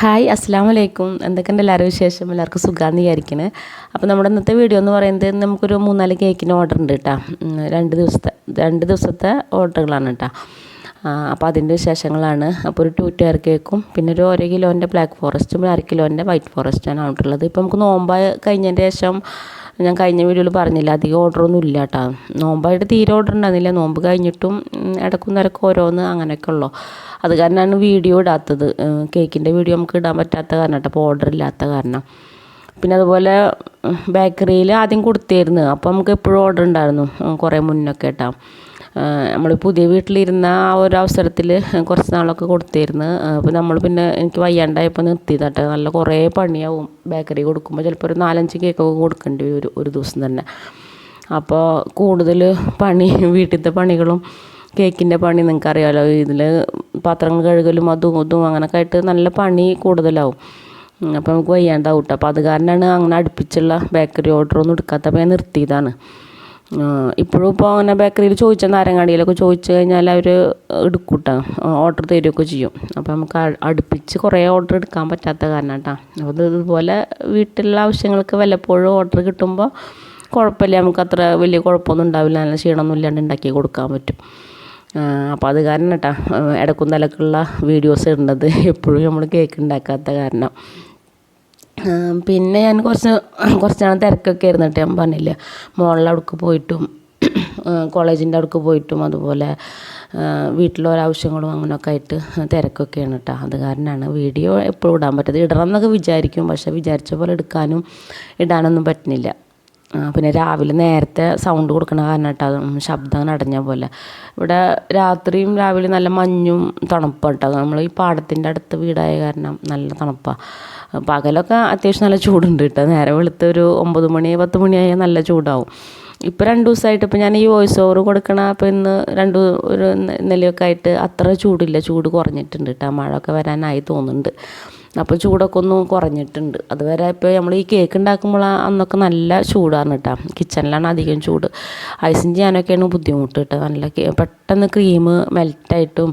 Hi അസ്സാം വലൈക്കും എന്തൊക്കെയുണ്ട് എല്ലാവരും വിശേഷം? എല്ലാവർക്കും സുഖമാണെന്ന് വിചാരിക്കുന്നത് അപ്പോൾ നമ്മുടെ ഇന്നത്തെ വീഡിയോ എന്ന് പറയുന്നത് നമുക്കൊരു മൂന്നാൽ കേക്കിന് ഓർഡർ ഉണ്ട് കേട്ടോ രണ്ട് ദിവസത്തെ രണ്ട് ദിവസത്തെ ഓർഡറുകളാണ് കേട്ടോ അപ്പോൾ അതിന്റെ വിശേഷങ്ങളാണ്. അപ്പോൾ ഒരു ടു ടയർ കേക്കും പിന്നെ ഒരു ഒരു കിലോന്റെ ബ്ലാക്ക് ഫോറസ്റ്റും അര കിലോന്റെ വൈറ്റ് ഫോറസ്റ്റാണ് ഉള്ളത്. ഇപ്പോൾ നമുക്ക് നോമ്പ് കഴിഞ്ഞതിന്റെ ശേഷം ഞാൻ കഴിഞ്ഞ വീഡിയോയിൽ പറഞ്ഞില്ല അധികം ഓർഡറൊന്നും ഇല്ല കേട്ടോ നോമ്പായിട്ട് തീരെ ഓർഡർ ഉണ്ടായിരുന്നില്ല. നോമ്പ് കഴിഞ്ഞിട്ടും ഇടക്കും നിരക്കും ഓരോന്ന് അങ്ങനെയൊക്കെ ഉള്ളു. അത് കാരണമാണ് വീഡിയോ ഇടാത്തത്. കേക്കിന്റെ വീഡിയോ നമുക്ക് ഇടാൻ പറ്റാത്ത കാരണം കേട്ടോ അപ്പോൾ ഓർഡർ ഇല്ലാത്ത കാരണം. പിന്നെ അതുപോലെ ബേക്കറിയിൽ ആദ്യം കൊടുത്തിരുന്നു. അപ്പോൾ നമുക്ക് എപ്പോഴും ഓർഡർ ഉണ്ടായിരുന്നു കുറേ മുന്നൊക്കെ കേട്ടോ നമ്മൾ പുതിയ വീട്ടിലിരുന്ന ആ ഒരു അവസരത്തിൽ കുറച്ച് നാളൊക്കെ കൊടുത്തിരുന്നു. അപ്പോൾ നമ്മൾ പിന്നെ എനിക്ക് വയ്യാണ്ടായപ്പോൾ നിർത്തിയതാട്ടെ. നല്ല കുറേ പണിയാവും ബേക്കറി കൊടുക്കുമ്പോൾ ചിലപ്പോൾ ഒരു നാലഞ്ച് കേക്കൊക്കെ കൊടുക്കേണ്ടി വരും ഒരു ഒരു ദിവസം തന്നെ. അപ്പോൾ കൂടുതൽ പണി വീട്ടിലത്തെ പണികളും കേക്കിന്റെ പണി നിങ്ങൾക്കറിയാമല്ലോ ഇതിൽ പാത്രങ്ങൾ കഴുകലും അതും ഇതും അങ്ങനെയൊക്കെ ആയിട്ട് നല്ല പണി കൂടുതലാവും. അപ്പോൾ നമുക്ക് വയ്യാണ്ടാവും കേട്ടോ അപ്പോൾ അത് കാരണമാണ് അങ്ങനെ അടുപ്പിച്ചുള്ള ബേക്കറി ഓർഡറൊന്നും എടുക്കാത്ത അപ്പോൾ ഞാൻ നിർത്തിയതാണ്. ഇപ്പോഴും ഇപ്പോൾ അങ്ങനെ ബേക്കറിയിൽ ചോദിച്ച നാരങ്ങാടിയിലൊക്കെ ചോദിച്ചു കഴിഞ്ഞാൽ അവർ എടുക്കൂട്ട. ഓർഡർ തരുമൊക്കെ ചെയ്യും. അപ്പോൾ നമുക്ക് അടുപ്പിച്ച് കുറേ ഓർഡർ എടുക്കാൻ പറ്റാത്ത കാരണം കേട്ടോ അപ്പോൾ ഇത് ഇതുപോലെ വീട്ടിലുള്ള ആവശ്യങ്ങൾക്ക് വല്ലപ്പോഴും ഓർഡർ കിട്ടുമ്പോൾ കുഴപ്പമില്ല. നമുക്ക് അത്ര വലിയ കുഴപ്പമൊന്നും ഉണ്ടാവില്ല. നല്ല ക്ഷീണമൊന്നും ഇല്ലാണ്ട് ഉണ്ടാക്കി കൊടുക്കാൻ പറ്റും. അപ്പോൾ അത് കാരണം കേട്ടോ ഇടക്കും തലക്കുള്ള വീഡിയോസ് ഇടുന്നത്. എപ്പോഴും നമ്മൾ കേക്ക് ഉണ്ടാക്കാത്ത കാരണം. പിന്നെ ഞാൻ കുറച്ച് കുറച്ച് നാൾ തിരക്കൊക്കെ ആയിരുന്നു കേട്ടോ ഞാൻ പറഞ്ഞില്ലേ മോളിൽ അവിടേക്ക് പോയിട്ടും കോളേജിന്റെ അവിടേക്ക് പോയിട്ടും അതുപോലെ വീട്ടിലെ ഓരോ അങ്ങനെയൊക്കെ ആയിട്ട് തിരക്കൊക്കെയാണ് കേട്ടോ അത് കാരണമാണ് വീഡിയോ എപ്പോഴും ഇടാൻ പറ്റത് ഇടണം എന്നൊക്കെ വിചാരിക്കും. പക്ഷേ വിചാരിച്ച പോലെ എടുക്കാനും ഇടാനൊന്നും പറ്റുന്നില്ല. പിന്നെ രാവിലെ നേരത്തെ സൗണ്ട് കൊടുക്കണ കാരണം കേട്ടോ ശബ്ദം അടഞ്ഞ പോലെ. ഇവിടെ രാത്രിയും രാവിലെ നല്ല മഞ്ഞും തണുപ്പാണ് കേട്ടോ. നമ്മൾ ഈ പാടത്തിന്റെ അടുത്ത് വീടായ കാരണം നല്ല തണുപ്പാണ് പകലൊക്കെ അത്യാവശ്യം നല്ല ചൂടുണ്ട് കേട്ടോ. നേരെ വെളുത്ത് ഒരു ഒമ്പത് മണി പത്ത് മണിയായാൽ നല്ല ചൂടാവും. ഇപ്പോൾ രണ്ട് ദിവസമായിട്ട് ഇപ്പോൾ ഞാൻ ഈ വോയിസ് ഓവർ കൊടുക്കണ അപ്പോൾ ഇന്ന് രണ്ട് ഒരു ഇന്നലെയൊക്കെ ആയിട്ട് അത്ര ചൂടില്ല. ചൂട് കുറഞ്ഞിട്ടുണ്ട് കേട്ടോ. മഴ ഒക്കെ വരാനായി തോന്നുന്നുണ്ട്. അപ്പോൾ ചൂടൊക്കെ ഒന്ന് കുറഞ്ഞിട്ടുണ്ട്. അതുവരെ ഇപ്പോൾ നമ്മൾ ഈ കേക്ക് ഉണ്ടാക്കുമ്പോൾ അന്നൊക്കെ നല്ല ചൂടാണ് കേട്ടോ കിച്ചണിലാണ് അധികം ചൂട്. ഐസിങ് ചെയ്യാനൊക്കെയാണ് ബുദ്ധിമുട്ട് കേട്ടോ നല്ല പെട്ടെന്ന് ക്രീം മെൽറ്റായിട്ടും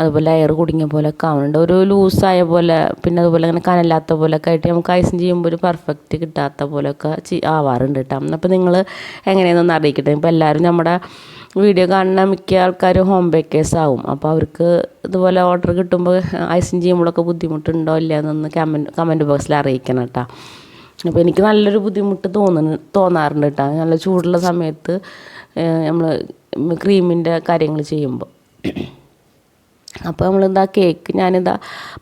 അതുപോലെ എയർ കുടുങ്ങിയ പോലെയൊക്കെ ആവുന്നുണ്ട് ഒരു ലൂസായ പോലെ പിന്നെ അതുപോലെ അങ്ങനെ കനല്ലാത്ത പോലെയൊക്കെ ആയിട്ട് നമുക്ക് ഐസിങ് ചെയ്യുമ്പോൾ ഒരു പെർഫെക്റ്റ് കിട്ടാത്ത പോലെയൊക്കെ ആവാറുണ്ട് കേട്ടോ അപ്പോൾ നിങ്ങൾ എങ്ങനെയാണെന്നൊന്ന് അറിയിക്കട്ടെ? ഇപ്പോൾ എല്ലാവരും നമ്മുടെ വീഡിയോ കാണുന്ന മിക്ക ആൾക്കാരും ഹോം ബേക്കേഴ്സ് ആവും. അപ്പോൾ അവർക്ക് ഇതുപോലെ ഓർഡർ കിട്ടുമ്പോൾ ഐസിങ് ചെയ്യുമ്പോഴൊക്കെ ബുദ്ധിമുട്ടുണ്ടോ ഇല്ല എന്നൊന്ന് കമന്റ് കമന്റ് ബോക്സിൽ അറിയിക്കണം കേട്ടോ. അപ്പോൾ എനിക്ക് നല്ലൊരു ബുദ്ധിമുട്ട് തോന്നുന്നു തോന്നാറുണ്ട് കേട്ടോ. നല്ല ചൂടുള്ള സമയത്ത് നമ്മൾ ക്രീമിന്റെ കാര്യങ്ങൾ ചെയ്യുമ്പോൾ. അപ്പോൾ നമ്മളിതാ കേക്ക് ഞാനിതാ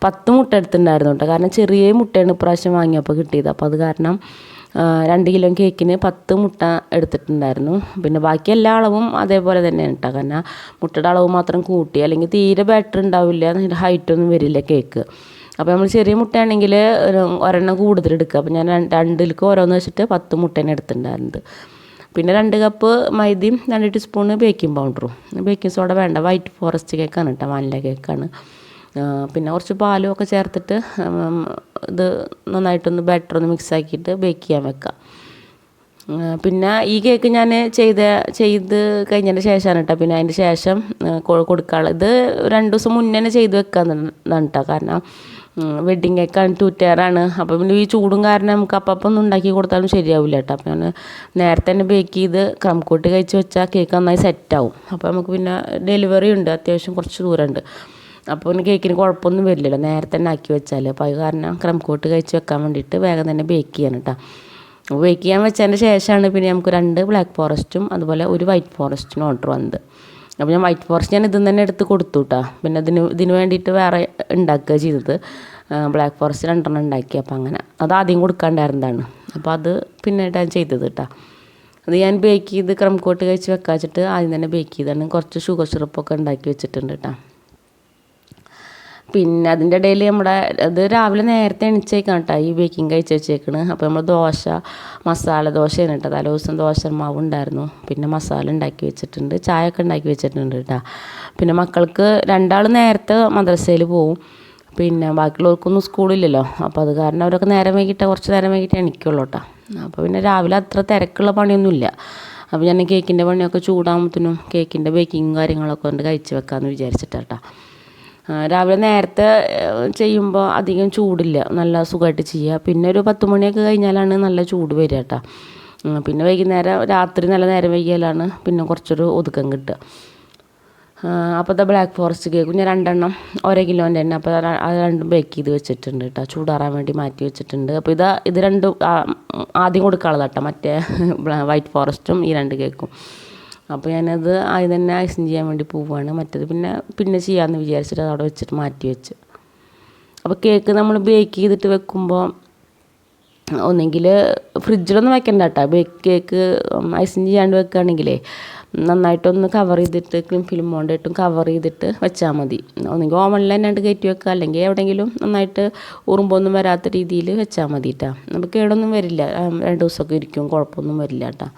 പത്ത് മുട്ട എടുത്തിട്ടുണ്ടായിരുന്നു കേട്ടോ. കാരണം ചെറിയ മുട്ടയാണ് ഇപ്രാവശ്യം വാങ്ങിയപ്പോൾ കിട്ടിയത്. അപ്പോൾ അത് കാരണം രണ്ട് കിലോ കേക്കിന് പത്ത് മുട്ട എടുത്തിട്ടുണ്ടായിരുന്നു. പിന്നെ ബാക്കി എല്ലാ അളവും അതേപോലെ തന്നെയാണ് കേട്ടോ കാരണം മുട്ടയുടെ അളവ് മാത്രം കൂട്ടി അല്ലെങ്കിൽ തീരെ ബാറ്റർ ഉണ്ടാവില്ല ഹൈറ്റൊന്നും വരില്ല കേക്ക് അപ്പോൾ നമ്മൾ ചെറിയ മുട്ടയാണെങ്കിൽ ഒരു ഒരെണ്ണം കൂടുതൽ എടുക്കുക. അപ്പോൾ ഞാൻ രണ്ട് രണ്ടിലേക്ക് ഓരോന്ന് വെച്ചിട്ട് പത്ത് മുട്ടേനെ എടുത്തിട്ടുണ്ടായിരുന്നത്. പിന്നെ രണ്ട് കപ്പ് മൈദയും രണ്ട് ടീസ്പൂണ് ബേക്കിംഗ് പൗഡറും ബേക്കിംഗ് സോഡ വേണ്ട വൈറ്റ് ഫോറസ്റ്റ് കേക്കാണ് കേട്ടോ വാനില കേക്കാണ് പിന്നെ കുറച്ച് പാലും ഒക്കെ ചേർത്തിട്ട് ഇത് നന്നായിട്ടൊന്ന് ബാറ്റർ ഒന്ന് മിക്സ് ആക്കിയിട്ട് ബേക്ക് ചെയ്യാൻ വെക്കാം. പിന്നെ ഈ കേക്ക് ഞാൻ ചെയ്ത ചെയ്ത് കഴിഞ്ഞതിന് ശേഷമാണ് കേട്ടോ പിന്നെ അതിന്റെ ശേഷം കൊടുക്കാനുള്ള ഇത് രണ്ട് ദിവസം മുന്നേ തന്നെ ചെയ്ത് വെക്കാന്നാണ് കേട്ടോ കാരണം വെഡ്ഡിങ് കേക്കാണ് ടു അപ്പം പിന്നെ ഈ ചൂടും കാരണം നമുക്ക് അപ്പം ഒന്നും ഉണ്ടാക്കി കൊടുത്താലും ശരിയാവില്ല കേട്ടോ അപ്പം ഞാൻ നേരത്തെ തന്നെ ബേക്ക് ചെയ്ത് ക്രംകൂട്ടി കഴിച്ച് വെച്ചാൽ കേക്ക് നന്നായി സെറ്റാവും അപ്പോൾ നമുക്ക് പിന്നെ ഡെലിവറി ഉണ്ട് അത്യാവശ്യം കുറച്ച് ദൂരമുണ്ട്. അപ്പോൾ പിന്നെ കേക്കിന് കുഴപ്പമൊന്നും വരില്ലല്ലോ. നേരത്തെ തന്നെ ആക്കി വെച്ചാൽ അപ്പോൾ അത് കാരണം ക്രം കോട്ട് കഴിച്ച് വെക്കാൻ വേണ്ടിയിട്ട് വേഗം തന്നെ ബേക്ക് ചെയ്യണം കേട്ടോ ബേക്ക് ചെയ്യാൻ വെച്ചതിന്റെ ശേഷമാണ് പിന്നെ നമുക്ക് രണ്ട് ബ്ലാക്ക് ഫോറസ്റ്റും അതുപോലെ ഒരു വൈറ്റ് ഫോറസ്റ്റിനും ഓർഡർ വന്നത്. അപ്പോൾ ഞാൻ വൈറ്റ് ഫോറസ്റ്റ് ഞാൻ ഇതിൽ തന്നെ എടുത്ത് കൊടുത്തു കേട്ടോ പിന്നെ അതിന് ഇതിന് വേണ്ടിയിട്ട് വേറെ ഉണ്ടാക്കുക ചെയ്തത്. ബ്ലാക്ക് ഫോറസ്റ്റ് രണ്ടെണ്ണം ഉണ്ടാക്കി. അപ്പോൾ അങ്ങനെ അത് ആദ്യം കൊടുക്കാണ്ടായിരുന്നതാണ്. അപ്പോൾ അത് പിന്നീടാണ് ചെയ്തത് കേട്ടോ അത് ഞാൻ ബേക്ക് ചെയ്ത് ക്രം കോട്ട് കഴിച്ച് വെക്കാച്ചിട്ട് ആദ്യം തന്നെ ബേക്ക് ചെയ്താണ് കുറച്ച് ഷുഗർ സിറപ്പൊക്കെ ഉണ്ടാക്കി വെച്ചിട്ടുണ്ട് കേട്ടോ പിന്നെ അതിന്റെ ഇടയിൽ നമ്മുടെ അത് രാവിലെ നേരത്തെ എണിച്ചേക്കാണ് കേട്ടോ ഈ ബേക്കിംഗ് കഴിച്ച് വെച്ചേക്കണ്. അപ്പോൾ നമ്മൾ ദോശ മസാല ദോശയാണ് കേട്ടോ. തലേ ദിവസം ദോശ മാവ് ഉണ്ടായിരുന്നു. പിന്നെ മസാല ഉണ്ടാക്കി വെച്ചിട്ടുണ്ട്. ചായ ഒക്കെ ഉണ്ടാക്കി വെച്ചിട്ടുണ്ട് കേട്ടോ. പിന്നെ മക്കൾക്ക് രണ്ടാൾ നേരത്തെ മദ്രസയിൽ പോവും. പിന്നെ ബാക്കിയുള്ളവർക്കൊന്നും സ്കൂളില്ലല്ലോ. അപ്പോൾ അത് കാരണം അവരൊക്കെ നേരം വൈകിട്ട് കുറച്ച് നേരം വൈകിട്ട് എണിക്കുള്ളൂ കേട്ടോ. അപ്പോൾ പിന്നെ രാവിലെ അത്ര തിരക്കുള്ള പണിയൊന്നുമില്ല. അപ്പോൾ ഞാൻ കേക്കിന്റെ പണിയൊക്കെ ചൂടാകുമ്പോഴത്തേനും കേക്കിന്റെ ബേക്കിങ്ങും കാര്യങ്ങളൊക്കെ കൊണ്ട് കഴിച്ച് വെക്കാമെന്ന് വിചാരിച്ചിട്ടാട്ടോ രാവിലെ നേരത്തെ ചെയ്യുമ്പോൾ അധികം ചൂടില്ല. നല്ല സുഖമായിട്ട് ചെയ്യുക പിന്നെ ഒരു പത്ത് മണിയൊക്കെ കഴിഞ്ഞാലാണ് നല്ല ചൂട് വരിക കേട്ടോ. പിന്നെ വൈകുന്നേരം രാത്രി നല്ല നേരം വൈകിയാലാണ് പിന്നെ കുറച്ചൊരു ഒതുക്കം കിട്ടുക. അപ്പോൾ ദ ബ്ലാക്ക് ഫോറസ്റ്റ് കേക്ക് ഞാൻ രണ്ടെണ്ണം ഒരേ കിലോന്റെ തന്നെ. അപ്പോൾ അത് രണ്ടും ബേക്ക് ചെയ്ത് വെച്ചിട്ടുണ്ട് കേട്ടോ. ചൂടാറാൻ വേണ്ടി മാറ്റി വെച്ചിട്ടുണ്ട്. അപ്പോൾ ഇതാ ഇത് രണ്ടും ആദ്യം കൊടുക്കാനുള്ളതാട്ടോ മറ്റേ വൈറ്റ് ഫോറസ്റ്റും ഈ രണ്ട് കേക്കും അപ്പോൾ ഞാനത് ആദ്യം തന്നെ ഐസിങ് ചെയ്യാൻ വേണ്ടി പോവുകയാണ് മറ്റേത് പിന്നെ പിന്നെ ചെയ്യാമെന്ന് വിചാരിച്ചിട്ട് അവിടെ വെച്ചിട്ട് മാറ്റി വെച്ച്. അപ്പോൾ കേക്ക് നമ്മൾ ബേക്ക് ചെയ്തിട്ട് വെക്കുമ്പോൾ ഒന്നെങ്കിൽ ഫ്രിഡ്ജിലൊന്നും വെക്കണ്ട കേട്ടോ ബേക്ക് കേക്ക് ഐസിങ് ചെയ്യാണ്ട് വെക്കുകയാണെങ്കിലേ നന്നായിട്ടൊന്ന് കവർ ചെയ്തിട്ട് ക്ലിം ഫിലിം കൊണ്ടിട്ടും കവർ ചെയ്തിട്ട് വെച്ചാൽ മതി. ഒന്നെങ്കിൽ ഓവനിൽ തന്നെ കയറ്റി വെക്കുക അല്ലെങ്കിൽ എവിടെയെങ്കിലും നന്നായിട്ട് ഉറുമ്പൊന്നും വരാത്ത രീതിയിൽ വെച്ചാൽ മതി കേട്ടോ നമുക്ക് കേടൊന്നും വരില്ല. രണ്ട് ദിവസമൊക്കെ ഇരിക്കും. കുഴപ്പമൊന്നും വരില്ല കേട്ടോ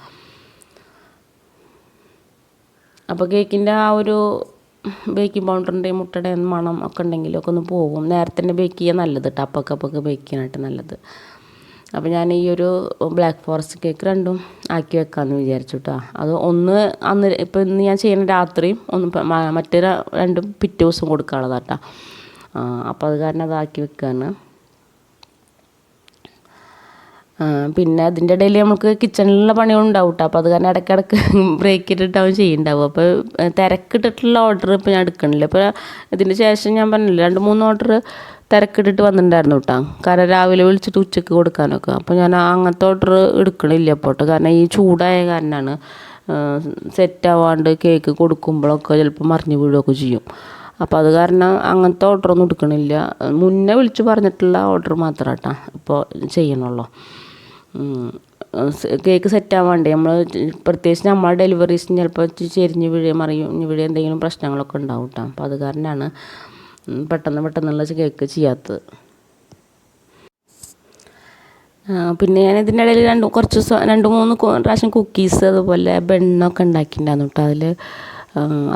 അപ്പോൾ കേക്കിന്റെ ആ ഒരു ബേക്കിംഗ് പൗഡറിന്റെ മുട്ടയുടെ മണം ഒക്കെ ഉണ്ടെങ്കിലൊക്കെ ഒന്ന് പോകും. നേരത്തെ തന്നെ ബേക്ക് ചെയ്യാൻ നല്ലത് കേട്ടോ അപ്പൊക്കെ അപ്പൊക്കെ ബേക്ക് ചെയ്യാനായിട്ട് നല്ലത്. അപ്പോൾ ഞാൻ ഈ ഒരു ബ്ലാക്ക് ഫോറസ്റ്റ് കേക്ക് രണ്ടും ആക്കി വെക്കാമെന്ന് വിചാരിച്ചു കേട്ടോ അത് ഒന്ന് അന്ന് ഇപ്പോൾ ഇന്ന് ഞാൻ ചെയ്യുന്ന രാത്രിയും ഒന്ന് മറ്റേ രണ്ടും പിറ്റേ ദിവസം കൊടുക്കാനുള്ളതാട്ടോ അപ്പോൾ അത് കാരണം അതാക്കി വെക്കുകയാണ് പിന്നെ അതിന്റെ ഇടയിൽ നമുക്ക് കിച്ചണിലുള്ള പണികളുണ്ടാവും കേട്ടോ അപ്പോൾ അത് കാരണം ഇടയ്ക്കിടയ്ക്ക് ബ്രേക്ക് ഇട്ടിട്ടാവും ചെയ്യുന്നുണ്ടാവും അപ്പോൾ തിരക്കിട്ടിട്ടുള്ള ഓർഡർ ഇപ്പോൾ ഞാൻ എടുക്കണില്ല. ഇപ്പോൾ ഇതിന് ശേഷം ഞാൻ പറഞ്ഞില്ല രണ്ട് മൂന്ന് ഓർഡർ തിരക്കിട്ടിട്ട് വന്നിട്ടുണ്ടായിരുന്നു കേട്ടോ കാരണം രാവിലെ വിളിച്ചിട്ട് ഉച്ചയ്ക്ക് കൊടുക്കാനൊക്കെ. അപ്പോൾ ഞാൻ അങ്ങനത്തെ ഓർഡർ എടുക്കണില്ല ഇപ്പോൾ കാരണം ഈ ചൂടായ കാരണമാണ് സെറ്റ് ആവാണ്ട് കേക്ക് കൊടുക്കുമ്പോഴൊക്കെ ചിലപ്പോൾ മറിഞ്ഞു വീഴുകയൊക്കെ ചെയ്യും. അപ്പോൾ അത് കാരണം അങ്ങനത്തെ ഓർഡറൊന്നും എടുക്കണില്ല. മുന്നേ വിളിച്ച് പറഞ്ഞിട്ടുള്ള ഓർഡർ മാത്രം കേട്ടോ ഇപ്പോൾ ചെയ്യണുള്ളൂ. കേക്ക് സെറ്റ് ആവാണ്ടേ നമ്മൾ പ്രത്യേകിച്ച് നമ്മളെ ഡെലിവറീസിന് ചിലപ്പോൾ ചെരിഞ്ഞ് വീഴുകയും മറിയും വീഴുകയും എന്തെങ്കിലും പ്രശ്നങ്ങളൊക്കെ ഉണ്ടാവും കേട്ടോ അപ്പോൾ അത് കാരണമാണ് പെട്ടെന്ന് പെട്ടെന്നുള്ള കേക്ക് ചെയ്യാത്തത്. പിന്നെ ഞാൻ ഇതിന്റെ ഇടയിൽ രണ്ട് കുറച്ച് രണ്ട് മൂന്ന് പ്രാവശ്യം കുക്കീസ് അതുപോലെ ബെണ്ണൊക്കെ ഉണ്ടാക്കിയിട്ടുണ്ടായിരുന്നു കേട്ടോ അതിൽ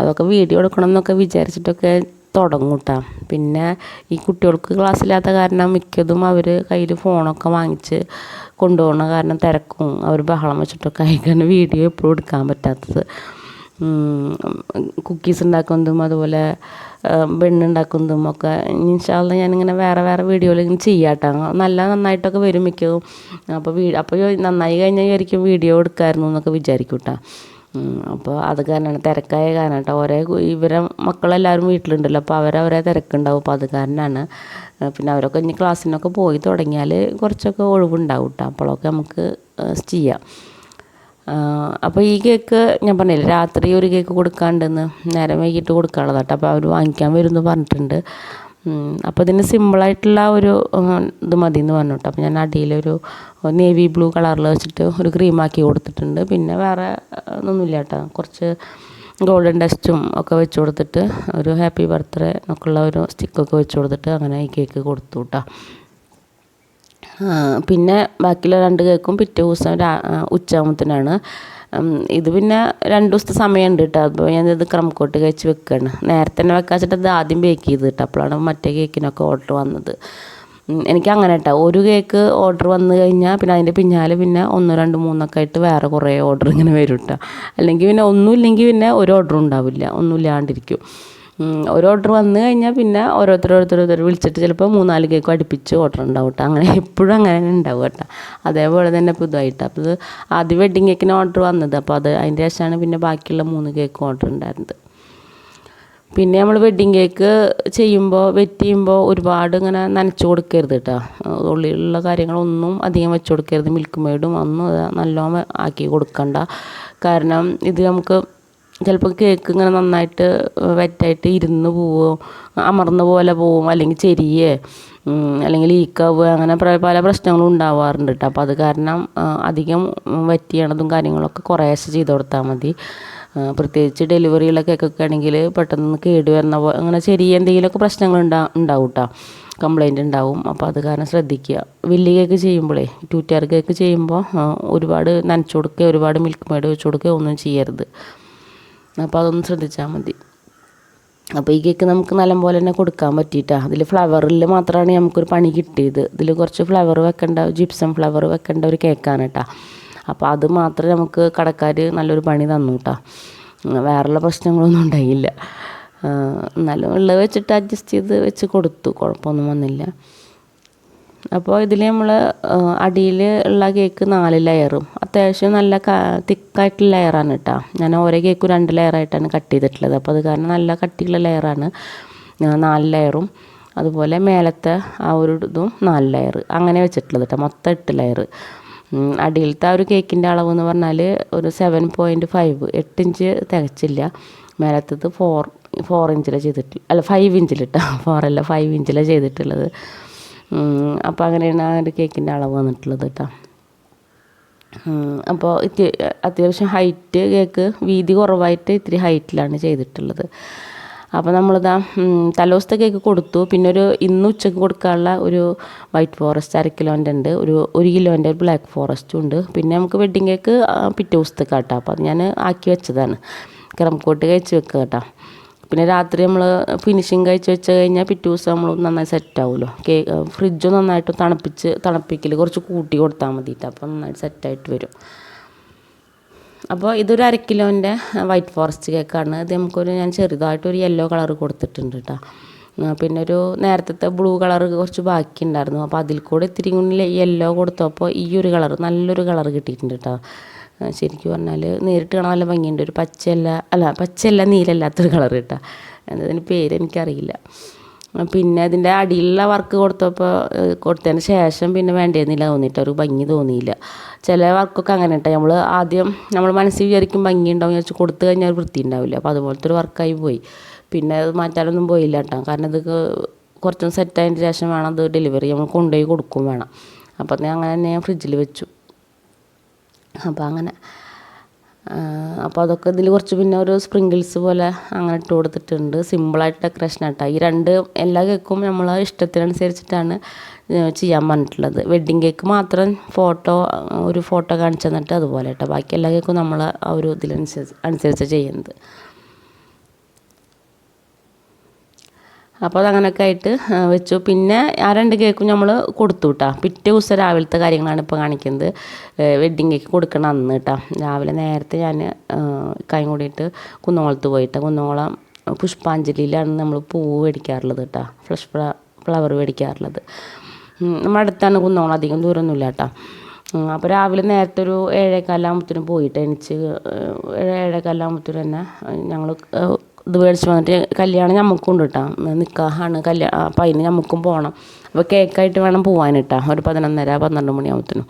അതൊക്കെ വീഡിയോ എടുക്കണം എന്നൊക്കെ വിചാരിച്ചിട്ടൊക്കെ തുടങ്ങും കേട്ടോ പിന്നെ ഈ കുട്ടികൾക്ക് ക്ലാസ്സില്ലാത്ത കാരണം മിക്കതും അവർ കയ്യിൽ ഫോണൊക്കെ വാങ്ങിച്ച് കൊണ്ടുപോകണ കാരണം തിരക്കും. അവർ ബഹളം വെച്ചിട്ടൊക്കെ ആയിക്കാണ് വീഡിയോ എപ്പോഴും എടുക്കാൻ പറ്റാത്തത്. കുക്കീസ് ഉണ്ടാക്കുന്നതും അതുപോലെ ബെണ്ണുണ്ടാക്കുന്നതും ഒക്കെ ഇൻഷാല്ല ഞാനിങ്ങനെ വേറെ വേറെ വീഡിയോയിൽ ഇങ്ങനെ ചെയ്യാട്ടോ നല്ല നന്നായിട്ടൊക്കെ വരും മിക്കതും. അപ്പോൾ വീ അപ്പോൾ നന്നായി കഴിഞ്ഞാൽ വിചാരിക്കും വീഡിയോ എടുക്കാമായിരുന്നു എന്നൊക്കെ വിചാരിക്കും കേട്ടോ അപ്പോൾ അത് കാരണമാണ് തിരക്കായ കാരണം കേട്ടോ കു- ഇവരെ മക്കളെല്ലാവരും വീട്ടിലുണ്ടല്ലോ അപ്പോൾ അവരവരെ തിരക്കുണ്ടാവും. അപ്പോൾ അത് കാരണമാണ് പിന്നെ അവരൊക്കെ ഇനി ക്ലാസ്സിനൊക്കെ പോയി തുടങ്ങിയാൽ കുറച്ചൊക്കെ ഒഴിവുണ്ടാവും കേട്ടോ അപ്പോഴൊക്കെ നമുക്ക് ചെയ്യാം. അപ്പോൾ ഈ കേക്ക് ഞാൻ പറഞ്ഞില്ലേ രാത്രി ഒരു കേക്ക് കൊടുക്കാണ്ടെന്ന് നേരം വൈകിട്ട് കൊടുക്കാനുള്ളതാട്ടോ അപ്പോൾ അവർ വാങ്ങിക്കാൻ വരുമെന്ന് പറഞ്ഞിട്ടുണ്ട്. അപ്പോൾ ഇതിന് സിമ്പിളായിട്ടുള്ള ഒരു ഇത് മതി എന്ന് പറഞ്ഞു കേട്ടോ അപ്പോൾ ഞാൻ അടിയിലൊരു നേവി ബ്ലൂ കളറിൽ വെച്ചിട്ട് ഒരു ക്രീമാക്കി കൊടുത്തിട്ടുണ്ട്. പിന്നെ വേറെ ഒന്നുമില്ല കേട്ടോ. കുറച്ച് ഗോൾഡൻ ഡസ്റ്റും ഒക്കെ വെച്ച് കൊടുത്തിട്ട് ഒരു ഹാപ്പി ബർത്ത്ഡേ എന്നൊക്കെയുള്ള ഒരു സ്റ്റിക്കൊക്കെ വെച്ച് കൊടുത്തിട്ട് അങ്ങനെ ഈ കേക്ക് കൊടുത്തു കേട്ടോ പിന്നെ ബാക്കിയുള്ള രണ്ട് കേക്കും പിറ്റേ ദിവസം ഉച്ചാമത്തിനാണ് ഇത് പിന്നെ രണ്ട് ദിവസത്തെ സമയമുണ്ട് കേട്ടോ അപ്പോൾ ഇത് ക്രമക്കോട്ട് കഴിച്ച് വെക്കുകയാണ് നേരത്തെ തന്നെ വെക്കാച്ചിട്ട് ഇത് ആദ്യം ബേക്ക് ചെയ്ത് കേട്ടോ അപ്പോഴാണ് മറ്റേ കേക്കിനൊക്കെ ഓർഡർ വന്നത്. എനിക്ക് അങ്ങനെ കേട്ടോ ഒരു കേക്ക് ഓർഡർ വന്നു കഴിഞ്ഞാൽ പിന്നെ അതിന്റെ പിന്നാലെ പിന്നെ ഒന്ന് രണ്ട് മൂന്നൊക്കെ ആയിട്ട് വേറെ കുറേ ഓർഡർ ഇങ്ങനെ വരും കേട്ടോ അല്ലെങ്കിൽ പിന്നെ ഒന്നുമില്ലെങ്കിൽ പിന്നെ ഒരു ഓർഡറും ഉണ്ടാവില്ല. ഒന്നുമില്ലാണ്ടിരിക്കും. ഒരു ഓർഡർ വന്നു കഴിഞ്ഞാൽ പിന്നെ ഓരോരുത്തർ വിളിച്ചിട്ട് ചിലപ്പോൾ മൂന്നാൽ കേക്കും അടുപ്പിച്ച് ഓർഡർ ഉണ്ടാവും കേട്ടോ അങ്ങനെ എപ്പോഴും അങ്ങനെ ഉണ്ടാവും കേട്ടോ. അതേപോലെ തന്നെ പുതുതായിട്ട് അപ്പോൾ ഇത് ആദ്യം വെഡ്ഡിങ് കേക്കിന് ഓർഡർ വന്നത്. അപ്പോൾ അത് അതിന്റെ ശേഷമാണ് പിന്നെ ബാക്കിയുള്ള മൂന്ന് കേക്ക് ഓർഡർ ഉണ്ടായിരുന്നത്. പിന്നെ നമ്മൾ വെഡ്ഡിങ് കേക്ക് ചെയ്യുമ്പോൾ വെറ്റ് ചെയ്യുമ്പോൾ ഒരുപാട് ഇങ്ങനെ നനച്ചു കൊടുക്കരുത് കേട്ടോ ഉള്ളിലുള്ള കാര്യങ്ങളൊന്നും അധികം വെച്ച് കൊടുക്കരുത്. മിൽക്ക് മെയ്ഡും ഒന്നും നല്ലോണം ആക്കി കൊടുക്കണ്ട. കാരണം ഇത് നമുക്ക് ചിലപ്പോൾ കേക്ക് ഇങ്ങനെ നന്നായിട്ട് വെറ്റായിട്ട് ഇരുന്ന് പോവോ അമർന്ന പോലെ പോവും അല്ലെങ്കിൽ ചെരിയേ അല്ലെങ്കിൽ ലീക്കാവുക അങ്ങനെ പല പ്രശ്നങ്ങളും ഉണ്ടാവാറുണ്ട് കേട്ടോ അപ്പോൾ അത് കാരണം അധികം വെറ്റ് ചെയ്യണതും കാര്യങ്ങളൊക്കെ കുറേശ്ശെ ചെയ്ത് കൊടുത്താൽ മതി. പ്രത്യേകിച്ച് ഡെലിവറിയുള്ള കേക്കൊക്കെ ആണെങ്കിൽ പെട്ടെന്ന് കേട് വരുന്ന പോലെ അങ്ങനെ ചെറിയ എന്തെങ്കിലുമൊക്കെ പ്രശ്നങ്ങൾ ഉണ്ടാ ഉണ്ടാവും കേട്ടോ കംപ്ലൈന്റ് ഉണ്ടാവും. അപ്പോൾ അത് കാരണം ശ്രദ്ധിക്കുക. വലിയ കേക്ക് ചെയ്യുമ്പോഴേ ടൂറ്റാർ കേക്ക് ചെയ്യുമ്പോൾ ഒരുപാട് നനച്ചു കൊടുക്കുക ഒരുപാട് മിൽക്ക് മേഡ് വെച്ച് കൊടുക്കുക ഒന്നും ചെയ്യരുത്. അപ്പോൾ അതൊന്ന് ശ്രദ്ധിച്ചാൽ മതി. അപ്പോൾ ഈ കേക്ക് നമുക്ക് നല്ലപോലെ തന്നെ കൊടുക്കാൻ പറ്റിയിട്ടാ. അതിൽ ഫ്ലവറിൽ മാത്രമാണ് നമുക്കൊരു പണി കിട്ടിയത്. ഇതിൽ കുറച്ച് ഫ്ലവർ വെക്കേണ്ട ജിപ്സം ഫ്ലവർ വെക്കേണ്ട ഒരു കേക്കാണ് കേട്ടോ അപ്പോൾ അത് മാത്രമേ നമുക്ക് കടക്കാർ നല്ലൊരു പണി തന്നു കേട്ടോ വേറെയുള്ള പ്രശ്നങ്ങളൊന്നും ഉണ്ടായില്ല. എന്നാലും ഉള്ളത് വെച്ചിട്ട് അഡ്ജസ്റ്റ് ചെയ്ത് വെച്ച് കൊടുത്തു. കുഴപ്പമൊന്നും വന്നില്ല. അപ്പോൾ ഇതിൽ നമ്മൾ അടിയിൽ ഉള്ള കേക്ക് നാല് ലെയറും. അത്യാവശ്യം നല്ല തിക്കായിട്ടുള്ള ലെയറാണ് കേട്ടോ ഞാൻ ഓരോ കേക്കും രണ്ട് ലെയറായിട്ടാണ് കട്ട് ചെയ്തിട്ടുള്ളത്. അപ്പോൾ അത് കാരണം നല്ല കട്ടിയുള്ള ലെയറാണ്. നാല് ലെയറും. അതുപോലെ മേലത്തെ ആ ഒരു ഇതും നാല് ലെയർ അങ്ങനെ വെച്ചിട്ടുള്ളത് കേട്ടോ മൊത്തം എട്ട് ലെയർ അടിയിലത്തെ ആ ഒരു കേക്കിന്റെ അളവ് എന്ന് പറഞ്ഞാൽ ഒരു സെവൻ പോയിന്റ് ഫൈവ് എട്ട് ഇഞ്ച് തികച്ചില്ല. മേലത്തത് ഫോർ ഫോർ ഇഞ്ചിലാണ് ചെയ്തിട്ടുള്ളത് അല്ല ഫൈവ് ഇഞ്ചിലിട്ടോ ഫോറല്ല ഫൈവ് ഇഞ്ചിലാണ് ചെയ്തിട്ടുള്ളത്. അപ്പോൾ അങ്ങനെയാണ് ആ ഒരു കേക്കിന്റെ അളവ് വന്നിട്ടുള്ളത് കേട്ടോ. അപ്പോൾ ഇത്തിരി അത്യാവശ്യം ഹൈറ്റ് കേക്ക് വീതി കുറവായിട്ട് ഇത്തിരി ഹൈറ്റിലാണ് ചെയ്തിട്ടുള്ളത്. അപ്പോൾ നമ്മളിതാ തലോസത്തെ കേക്ക് കൊടുത്തു. പിന്നെ ഒരു ഇന്ന് ഉച്ചയ്ക്ക് കൊടുക്കാനുള്ള ഒരു വൈറ്റ് ഫോറസ്റ്റ് അര കിലോന്റെ ഉണ്ട്. ഒരു ഒരു കിലോന്റെ ഒരു ബ്ലാക്ക് ഫോറസ്റ്റും ഉണ്ട്. പിന്നെ നമുക്ക് വെഡ്ഡിങ് കേക്ക് പിറ്റേ ദിവസത്തെ കേട്ടോ അപ്പോൾ അത് ഞാൻ ആക്കി വെച്ചതാണ്. ക്രം കോട്ട് കഴിച്ച് വെക്കുക കേട്ടോ. പിന്നെ രാത്രി നമ്മൾ ഫിനിഷിങ് കഴിച്ച് വെച്ച് കഴിഞ്ഞാൽ പിറ്റേ ദിവസം നമ്മൾ നന്നായി സെറ്റ് ആവുമല്ലോ കേക്ക് ഫ്രിഡ്ജ് നന്നായിട്ട് തണുപ്പിച്ച് തണുപ്പിക്കൽ കുറച്ച് കൂട്ടി കൊടുത്താൽ മതിയിട്ട് അപ്പോൾ നന്നായിട്ട് സെറ്റായിട്ട് വരും. അപ്പോൾ ഇതൊരു അര കിലോന്റെ വൈറ്റ് ഫോറസ്റ്റ് കേക്കാണ് ഇത് നമുക്കൊരു ഞാൻ ചെറുതായിട്ട് ഒരു യെല്ലോ കളർ കൊടുത്തിട്ടുണ്ട് കേട്ടോ പിന്നെ ഒരു നേരത്തെ ബ്ലൂ കളർ കുറച്ച് ബാക്കി ഉണ്ടായിരുന്നു അപ്പോൾ അതിൽ കൂടെ ഇത്തിരി കൂടി യെല്ലോ കൊടുത്തപ്പോൾ ഈ ഒരു കളർ നല്ലൊരു കളർ കിട്ടിയിട്ടുണ്ട് കേട്ടോ ശരിക്കും പറഞ്ഞാൽ നേരിട്ട് കാണാൻ നല്ല ഭംഗിയുണ്ട്. ഒരു പച്ചയല്ല അല്ല പച്ചയല്ല നീലല്ലാത്തൊരു കളർ കേട്ടോ. എന്നതിന് പേര് എനിക്കറിയില്ല. പിന്നെ അതിന്റെ അടിയിലുള്ള വർക്ക് കൊടുത്തപ്പോൾ കൊടുത്തതിന് ശേഷം പിന്നെ വേണ്ടിയിരുന്നില്ല തോന്നിയിട്ട്. ഒരു ഭംഗി തോന്നിയില്ല. ചില വർക്കൊക്കെ അങ്ങനെ കേട്ടോ നമ്മൾ ആദ്യം നമ്മൾ മനസ്സിൽ വിചാരിക്കും ഭംഗി ഉണ്ടാവും വിചാരിച്ച് കൊടുത്തു കഴിഞ്ഞാൽ വൃത്തി ഉണ്ടാവില്ല അപ്പോൾ അതുപോലത്തെ ഒരു വർക്കായി പോയി. പിന്നെ അത് മാറ്റാനൊന്നും പോയില്ല കേട്ടോ കാരണം ഇത് കുറച്ചും സെറ്റായതിന് ശേഷം വേണം അത് ഡെലിവറി നമ്മൾ കൊണ്ടുപോയി കൊടുക്കും വേണം. അപ്പോൾ ഞാൻ അങ്ങനെ തന്നെ ഞാൻ ഫ്രിഡ്ജിൽ വെച്ചു. അപ്പോൾ അങ്ങനെ അപ്പോൾ അതൊക്കെ ഇതിൽ കുറച്ച് പിന്നെ ഒരു സ്പ്രിങ്കിൾസ് പോലെ അങ്ങനെ ഇട്ട് കൊടുത്തിട്ടുണ്ട്. സിമ്പിളായിട്ട് ഡെക്കറേഷൻ ആട്ടോ. ഈ രണ്ട് എല്ലാ കേക്കും നമ്മൾ ഇഷ്ടത്തിനനുസരിച്ചിട്ടാണ് ചെയ്യാൻ പറഞ്ഞിട്ടുള്ളത്. വെഡ്ഡിങ് കേക്ക് മാത്രം ഫോട്ടോ ഒരു ഫോട്ടോ കാണിച്ചു തന്നിട്ട് അതുപോലെ കേട്ടോ ബാക്കി എല്ലാ കേക്കും നമ്മൾ ആ ഒരു ഇതിലനുസരിച്ച് അനുസരിച്ച് ചെയ്യുന്നത്. അപ്പോൾ അതങ്ങനെയൊക്കെ ആയിട്ട് വെച്ചു. പിന്നെ ആ രണ്ട് കേക്കും നമ്മൾ കൊടുത്തു കേട്ടോ പിറ്റേ ദിവസം രാവിലത്തെ കാര്യങ്ങളാണ് ഇപ്പോൾ കാണിക്കുന്നത്. വെഡ്ഡിങ് കേക്ക് കൊടുക്കണം അന്ന് കേട്ടോ രാവിലെ നേരത്തെ ഞാൻ കൈ കൂടിയിട്ട് കുന്നോളത്ത് പോയിട്ട് കുന്നോളം പുഷ്പാഞ്ജലിയിലാണ് നമ്മൾ പൂവ് മേടിക്കാറുള്ളത് കേട്ടോ ഫ്രഷ് ഫ്ലവർ മേടിക്കാറുള്ളത്. നമ്മുടെ അടുത്താണ് കുന്നോളം അധികം ദൂരമൊന്നുമില്ല കേട്ടോ അപ്പോൾ രാവിലെ നേരത്തെ ഒരു ഏഴേക്കാലാകുമ്പോഴത്തേനും പോയിട്ട് എനിച്ച് ഏഴേക്കാലാകുമ്പോഴത്തേനും തന്നെ ഞങ്ങൾ ഇത് മേടിച്ച് വന്നിട്ട് കല്യാണം ഞമ്മക്കും ഉണ്ട് കേട്ടോ നിക്കാഹാണ്. കല്യാണം അപ്പം അതിന് ഞമ്മക്കും പോകണം അപ്പോൾ കേക്കായിട്ട് വേണം പോകാൻ കേട്ടോ ഒരു പതിനൊന്നര പന്ത്രണ്ട് മണിയാകുമ്പോഴത്തേനും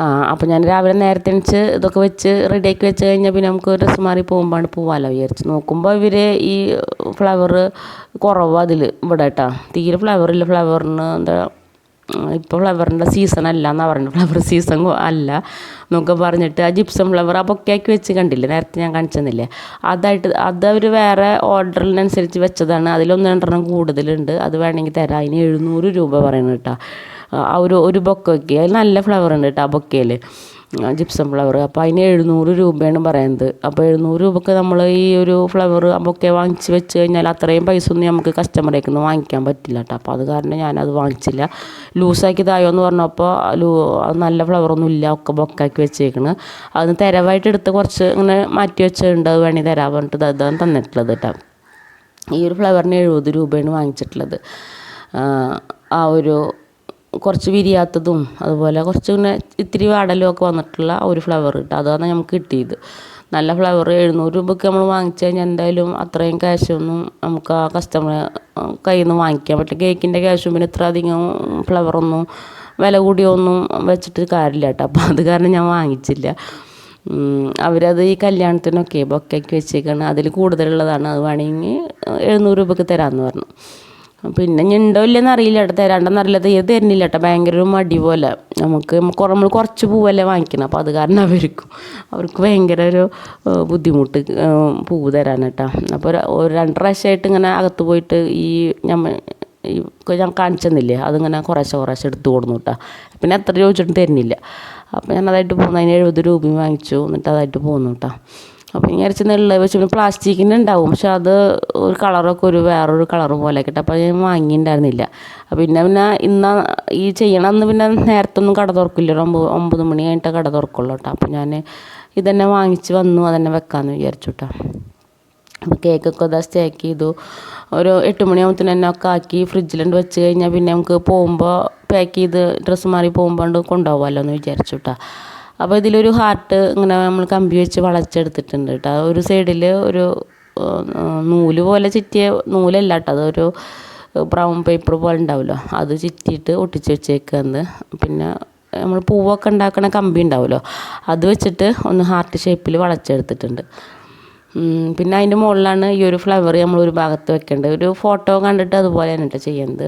ആ അപ്പോൾ ഞാൻ രാവിലെ നേരത്തെ എണിച്ച് ഇതൊക്കെ വെച്ച് റെഡിയാക്കി വെച്ച് കഴിഞ്ഞാൽ പിന്നെ നമുക്ക് ഡ്രസ്സ് മാറി പോകുമ്പോഴാണ് പോകാമല്ലോ വിചാരിച്ച്. നോക്കുമ്പോൾ ഇവർ ഈ ഫ്ലവർ കുറവ് അതിൽ ഇവിടെ കേട്ടോ തീരെ ഫ്ലവറില്ല. ഫ്ലവറിന് എന്താ ഇപ്പോൾ ഫ്ലവറിന്റെ സീസൺ അല്ല എന്നാണ് പറയുന്നത് ഫ്ലവർ സീസൺ അല്ല. എന്നൊക്കെ പറഞ്ഞിട്ട് ആ ജിപ്സം ഫ്ലവർ ആ പൊക്കെയാക്കി വെച്ച് കണ്ടില്ലേ? നേരത്തെ ഞാൻ കാണിച്ചെന്നില്ലേ? അതായിട്ട് അത് അവർ വേറെ ഓർഡറിനനുസരിച്ച് വെച്ചതാണ്. അതിലൊന്ന് രണ്ടെണ്ണം കൂടുതലുണ്ട്. അത് വേണമെങ്കിൽ തരാം. അതിന് എഴുന്നൂറ് രൂപ പറയുന്നത് കേട്ടോ ആ ഒരു ഒരു ബൊക്കയ്ക്ക് അതിൽ നല്ല ഫ്ലവർ ഉണ്ട് കേട്ടോ ആ ബൊക്കയിൽ ജിപ്സം ഫ്ലവർ അപ്പോൾ അതിന് എഴുന്നൂറ് രൂപയാണ് പറയുന്നത്. അപ്പോൾ എഴുന്നൂറ് രൂപക്ക് നമ്മൾ ഈ ഒരു ഫ്ലവർ ബൊക്കെ വാങ്ങിച്ച് വെച്ച് കഴിഞ്ഞാൽ അത്രയും പൈസ ഒന്നും നമുക്ക് കസ്റ്റമറേക്ക് നിന്ന് വാങ്ങിക്കാൻ പറ്റില്ല കേട്ടോ അപ്പോൾ അത് കാരണം ഞാനത് വാങ്ങിച്ചില്ല. ലൂസാക്കിയതായോ എന്ന് പറഞ്ഞപ്പോൾ ലൂ നല്ല ഫ്ലവറൊന്നും ഇല്ല ഒക്കെ ബൊക്കാക്കി വെച്ചേക്കണ്. അതിന് തിരവായിട്ട് എടുത്ത് കുറച്ച് ഇങ്ങനെ മാറ്റി വെച്ചിട്ടുണ്ട്. അത് വേണമെങ്കിൽ തരാൻ പറഞ്ഞിട്ട് അതാണ് തന്നിട്ടുള്ളത് കേട്ടോ ഈ ഒരു ഫ്ലവറിന് എഴുപത് രൂപയാണ് വാങ്ങിച്ചിട്ടുള്ളത്. ആ ഒരു കുറച്ച് വിരിയാത്തതും അതുപോലെ കുറച്ച് ഇങ്ങനെ ഇത്തിരി വാടലും ഒക്കെ വന്നിട്ടുള്ള ഒരു ഫ്ലവർ കിട്ടും അതാണ് നമുക്ക് കിട്ടിയത്. നല്ല ഫ്ലവർ എഴുന്നൂറ് രൂപയ്ക്ക് നമ്മൾ വാങ്ങിച്ചു കഴിഞ്ഞാൽ എന്തായാലും അത്രയും ക്യാഷൊന്നും നമുക്ക് ആ കസ്റ്റമർ കയ്യിൽ നിന്ന് വാങ്ങിക്കാൻ പറ്റില്ല. കേക്കിന്റെ ക്യാഷും പിന്നെ ഇത്ര അധികം ഫ്ലവറൊന്നും വില കൂടിയൊന്നും വെച്ചിട്ട് കാര്യമില്ല കേട്ടോ. അപ്പോൾ അത് കാരണം ഞാൻ വാങ്ങിച്ചില്ല. അവരത് ഈ കല്യാണത്തിനൊക്കെ ബൊക്കയ്ക്ക് വെച്ചേക്കാണ്. അതിൽ കൂടുതലുള്ളതാണ്. അത് വേണമെങ്കിൽ എഴുന്നൂറ് രൂപയ്ക്ക് തരാമെന്ന് പറഞ്ഞു. പിന്നെ ഞണ്ടോ ഇല്ലെന്ന് അറിയില്ല കേട്ടോ. തരാണ്ടെന്ന് അറിയില്ല. തീരെ തരുന്നില്ല കേട്ടോ. ഭയങ്കര ഒരു മടി പോലെ. നമുക്ക് നമ്മൾ കുറച്ച് പൂവല്ലേ വാങ്ങിക്കണം. അപ്പോൾ അത് കാരണം അവർക്കും അവർക്ക് ഭയങ്കര ഒരു ബുദ്ധിമുട്ട് പൂവ് തരാൻ കേട്ടോ അപ്പോൾ ഒരു രണ്ട് പ്രാവശ്യമായിട്ട് ഇങ്ങനെ അകത്ത് പോയിട്ട് ഈ ഞമ്മ ഈ ഞാൻ കാണിച്ചെന്നില്ലേ? അതിങ്ങനെ കുറേശ്ശെ കുറേശ്ശെ എടുത്ത് കൊടുന്നു കേട്ടോ പിന്നെ എത്ര ചോദിച്ചിട്ടും തരുന്നില്ല. അപ്പോൾ ഞാൻ അതായിട്ട് പോകുന്നു അതിന് എഴുപത് രൂപയും വാങ്ങിച്ചു. എന്നിട്ട് അതായിട്ട് പോകുന്നു കേട്ടോ അപ്പോൾ ഇങ്ങനെ അരച്ച് നെല്ല് വെച്ച് പിന്നെ പ്ലാസ്റ്റിക്കിന്റെ ഉണ്ടാവും. പക്ഷെ അത് ഒരു കളറൊക്കെ ഒരു വേറൊരു കളർ പോലെ കിട്ടും അപ്പോൾ ഞാൻ വാങ്ങിയിട്ടുണ്ടായിരുന്നില്ല. പിന്നെ പിന്നെ ഇന്ന് ഈ ചെയ്യണം അന്ന് പിന്നെ നേരത്തെ ഒന്നും കട തുറക്കില്ല ഒരു ഒമ്പത് ഒമ്പത് മണി കഴിഞ്ഞിട്ട് കട തുറക്കുള്ളൂ കേട്ടോ അപ്പോൾ ഞാൻ ഇതന്നെ വാങ്ങിച്ച് വന്നു. അതന്നെ വെക്കാമെന്ന് വിചാരിച്ചു കേട്ടോ അപ്പോൾ കേക്കൊക്കെ ഇതാ സ്റ്റേക്ക് ചെയ്തു. ഒരു എട്ട് മണിയാകുമ്പോൾ തന്നെ ഒക്കെ ആക്കി ഫ്രിഡ്ജിലുണ്ട് വെച്ച് കഴിഞ്ഞാൽ പിന്നെ നമുക്ക് പോകുമ്പോൾ പാക്ക് ചെയ്ത് ഡ്രസ്സ് മാറി പോകുമ്പോൾ കൊണ്ടുപോകാമല്ലോ എന്ന് വിചാരിച്ചു കേട്ടോ അപ്പോൾ ഇതിലൊരു ഹാർട്ട് ഇങ്ങനെ നമ്മൾ കമ്പി വെച്ച് വളച്ചെടുത്തിട്ടുണ്ട് കേട്ടോ. ഒരു സൈഡിൽ ഒരു നൂൽ പോലെ ചുറ്റിയ നൂലല്ല കേട്ടോ. അതൊരു ബ്രൗൺ പേപ്പർ പോലെ ഉണ്ടാവുമല്ലോ. അത് ചുറ്റിയിട്ട് ഒട്ടിച്ച് വെച്ചേക്കുന്നത് പിന്നെ നമ്മൾ പൂവൊക്കെ ഉണ്ടാക്കണ കമ്പി ഉണ്ടാവുമല്ലോ. അത് വെച്ചിട്ട് ഒന്ന് ഹാർട്ട് ഷേപ്പിൽ വളച്ചെടുത്തിട്ടുണ്ട്. പിന്നെ അതിന്റെ മുകളിലാണ് ഈ ഒരു ഫ്ലവർ നമ്മൾ ഒരു ഭാഗത്ത് വെക്കേണ്ടത്. ഒരു ഫോട്ടോ കണ്ടിട്ട് അതുപോലെയാണ് കേട്ടോ ചെയ്യുന്നത്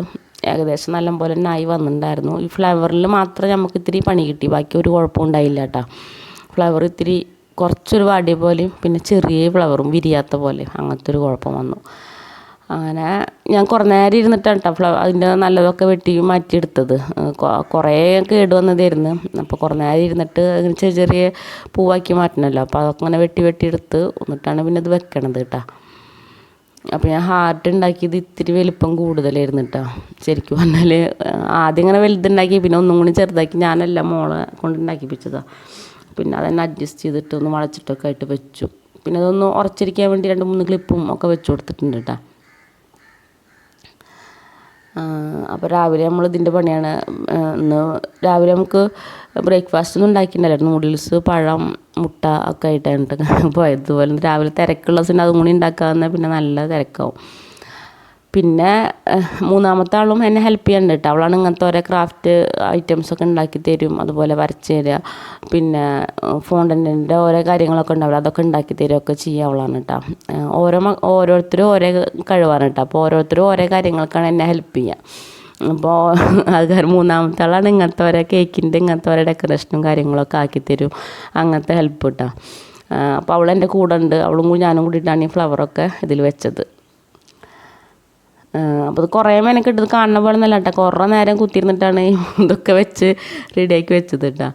ഏകദേശം നല്ലപോലെ തന്നെ ആയി വന്നിട്ടുണ്ടായിരുന്നു. ഈ ഫ്ലവറിൽ മാത്രം നമുക്ക് ഇത്തിരി പണി കിട്ടി. ബാക്കി ഒരു കുഴപ്പവും ഉണ്ടായില്ല കേട്ടോ. ഫ്ലവർ ഇത്തിരി കുറച്ചൊരു വാടിയ പോലെയും പിന്നെ ചെറിയ ഫ്ലവറും വിരിയാത്ത പോലെ അങ്ങനത്തെ ഒരു കുഴപ്പം വന്നു. അങ്ങനെ ഞാൻ കുറേ നേരം ഇരുന്നിട്ടാണ് കേട്ടോ ഫ്ലവർ അതിന്റെ നല്ലതൊക്കെ വെട്ടി മാറ്റിയെടുത്തത്. കുറേ കേട് വന്നതായിരുന്നു. അപ്പോൾ കുറേ നേരം ഇരുന്നിട്ട് ചെറിയ ചെറിയ പൂവാക്കി മാറ്റണമല്ലോ. അപ്പോൾ അതൊക്കെ ഇങ്ങനെ വെട്ടി വെട്ടിയെടുത്ത് എന്നിട്ടാണ് പിന്നെ ഇത് വെക്കണത് കേട്ടോ. അപ്പോൾ ഞാൻ ഹാർട്ട് ഉണ്ടാക്കിയത് ഇത്തിരി വലിപ്പം കൂടുതലായിരുന്നു കേട്ടോ ശരിക്കും പറഞ്ഞാൽ ആദ്യം ഇങ്ങനെ വലുതുണ്ടാക്കി പിന്നെ ഒന്നും കൂടി ചെറുതാക്കി ഞാനല്ല മോളെ കൊണ്ട് ഉണ്ടാക്കിപ്പിച്ചതാണ് പിന്നെ അതന്നെ അഡ്ജസ്റ്റ് ചെയ്തിട്ട് ഒന്ന് വളച്ചിട്ടൊക്കെ ആയിട്ട് വെച്ചു. പിന്നെ അതൊന്ന് ഉറച്ചിരിക്കാൻ വേണ്ടി രണ്ട് മൂന്ന് ക്ലിപ്പും ഒക്കെ വെച്ച് കൊടുത്തിട്ടുണ്ട് കേട്ടോ അപ്പോൾ രാവിലെ നമ്മൾ ഇതിന്റെ പണിയാണ് ഇന്ന് രാവിലെ നമുക്ക് ബ്രേക്ക്ഫാസ്റ്റ് ഒന്നും ഉണ്ടാക്കിയിട്ടുണ്ടായിരുന്നു നൂഡിൽസ് പഴം മുട്ട ഒക്കെ ആയിട്ടാണ് പോയത്. അതുപോലെ രാവിലെ തിരക്കുള്ള ദിവസം അതും കൂടി ഉണ്ടാക്കാമെന്നാൽ പിന്നെ നല്ല തിരക്കാവും. പിന്നെ മൂന്നാമത്തെ ആളും എന്നെ ഹെൽപ്പ് ചെയ്യാനുണ്ട്. കേട്ടോ അവളാണ് ഇങ്ങനത്തെ ഓരോ ക്രാഫ്റ്റ് ഐറ്റംസ് ഒക്കെ ഉണ്ടാക്കി തരും അതുപോലെ വരച്ച് തരിക പിന്നെ ഫോണ്ടന്റിന്റെ ഓരോ കാര്യങ്ങളൊക്കെ ഉണ്ടാവില്ല അതൊക്കെ ഉണ്ടാക്കി തരികയൊക്കെ ചെയ്യുക അവളാണ് കേട്ടോ ഓരോ ഓരോരുത്തരും ഓരോ കഴിവാണ് കേട്ടോ അപ്പോൾ ഓരോരുത്തരും ഓരോ കാര്യങ്ങൾക്കാണ് എന്നെ ഹെൽപ്പ് ചെയ്യുക അപ്പോൾ അത് മൂന്നാമത്തെ ആളാണ് ഇങ്ങനത്തെ ഓരോ കേക്കിന്റെ ഇങ്ങനത്തെ ഓരോ ഡെക്കറേഷനും കാര്യങ്ങളൊക്കെ ആക്കി തരും. അങ്ങനത്തെ ഹെൽപ്പ് കേട്ടോ അപ്പോൾ അവൾ എന്റെ കൂടെ ഉണ്ട്. അവളും കൂടി ഞാനും കൂടിയിട്ടാണ് ഈ ഫ്ലവറൊക്കെ ഇതിൽ വെച്ചത്. അപ്പോൾ കുറേ മെനക്കെട്ട് ഇത് കാണുന്ന പോലെ നല്ല കേട്ടോ കുറേ നേരം കുത്തിയിരുന്നിട്ടാണ് ഇതൊക്കെ വെച്ച് റെഡിയാക്കി വെച്ചത് കേട്ടോ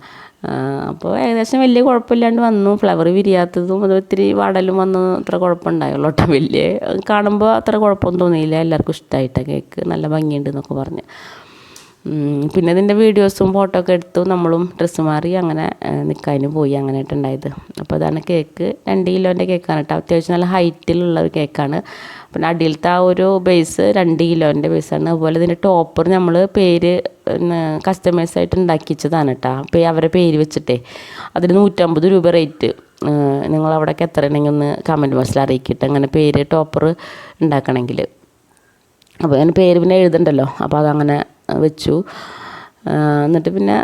അപ്പോൾ ഏകദേശം വലിയ കുഴപ്പമില്ലാണ്ട് വന്നു. ഫ്ലവർ വിരിയാത്തതും അത് ഒത്തിരി വടലും വന്നു. അത്ര കുഴപ്പമുണ്ടായുള്ളൂ കേട്ടോ വലിയ കാണുമ്പോൾ അത്ര കുഴപ്പമൊന്നും തോന്നിയില്ല. എല്ലാവർക്കും ഇഷ്ടമായിട്ടാണ് കേക്ക്. നല്ല ഭംഗിയുണ്ട് എന്നൊക്കെ പറഞ്ഞ്. പിന്നെ ഇതിന്റെ വീഡിയോസും ഫോട്ടോ ഒക്കെ എടുത്തു. നമ്മളും ഡ്രസ്സ് മാറി അങ്ങനെ നിൽക്കാനും പോയി അങ്ങനെയായിട്ടുണ്ടായത് അപ്പോൾ അതാണ് കേക്ക്. രണ്ട് കിലോന്റെ കേക്കാണ് കേട്ടോ അത്യാവശ്യം നല്ല ഹൈറ്റിലുള്ള ഒരു കേക്കാണ്. പിന്നെ അടിയിലത്തെ ആ ഒരു ബേസ് രണ്ട് കിലോന്റെ ബേസാണ് അതുപോലെ ഇതിന്റെ ടോപ്പർ നമ്മൾ പേര് കസ്റ്റമൈസ് ആയിട്ട് ഉണ്ടാക്കിച്ചതാണ് കേട്ടോ അപ്പോൾ അവരെ പേര് വെച്ചിട്ടേ അതിന് നൂറ്റമ്പത് രൂപ റേറ്റ് നിങ്ങൾ അവിടേക്ക് എത്ര ഉണ്ടെങ്കിൽ ഒന്ന് കമന്റ് ബോക്സിൽ അറിയിക്കട്ടെ. അങ്ങനെ പേര് ടോപ്പർ ഉണ്ടാക്കണമെങ്കിൽ. അപ്പോൾ അതിന് പേര് പിന്നെ എഴുതണ്ടല്ലോ. അപ്പോൾ അതങ്ങനെ വെച്ചു. എന്നിട്ട് പിന്നെ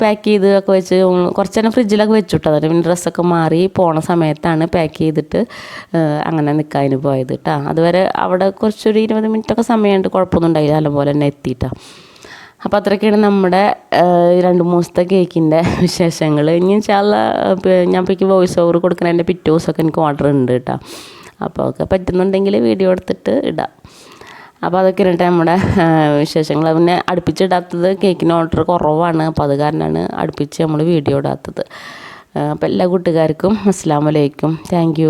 പാക്ക് ചെയ്ത് ഒക്കെ വെച്ച് കുറച്ച് നേരം ഫ്രിഡ്ജിലൊക്കെ വെച്ചു കേട്ടോ പിന്നെ ഡ്രസ്സൊക്കെ മാറി പോണ സമയത്താണ് പാക്ക് ചെയ്തിട്ട് അങ്ങനെ നിൽക്കാതിന് പോയത് കേട്ടോ അതുവരെ അവിടെ കുറച്ചൊരു ഇരുപത് മിനിറ്റൊക്കെ സമയമുണ്ട്. കുഴപ്പമൊന്നും ഉണ്ടായില്ല. നല്ലപോലെ തന്നെ എത്തിയിട്ടാ. അപ്പോൾ അത്രയൊക്കെയാണ് നമ്മുടെ രണ്ട് മൂന്ന് ദിവസത്തെ കേക്കിന്റെ വിശേഷങ്ങൾ ഇനി ചില ഞാൻ ഇപ്പോൾ വോയിസ് ഓവർ കൊടുക്കുന്നതിന്റെ പിറ്റേ ദിവസമൊക്കെ എനിക്ക് ഓർഡർ ഉണ്ട് കേട്ടോ അപ്പോൾ ഒക്കെ പറ്റുന്നുണ്ടെങ്കിൽ വീഡിയോ എടുത്തിട്ട് ഇടാം. അപ്പോൾ അതൊക്കെ ഇരട്ടെ നമ്മുടെ വിശേഷങ്ങൾ പിന്നെ അടുപ്പിച്ചിടാത്തത് കേക്കിന് ഓർഡർ കുറവാണ്. അപ്പോൾ അത് കാരണമാണ് അടുപ്പിച്ച് നമ്മൾ വീഡിയോ ഇടാത്തത്. അപ്പോൾ എല്ലാ കൂട്ടുകാർക്കും അസ്സാം വലൈക്കും താങ്ക്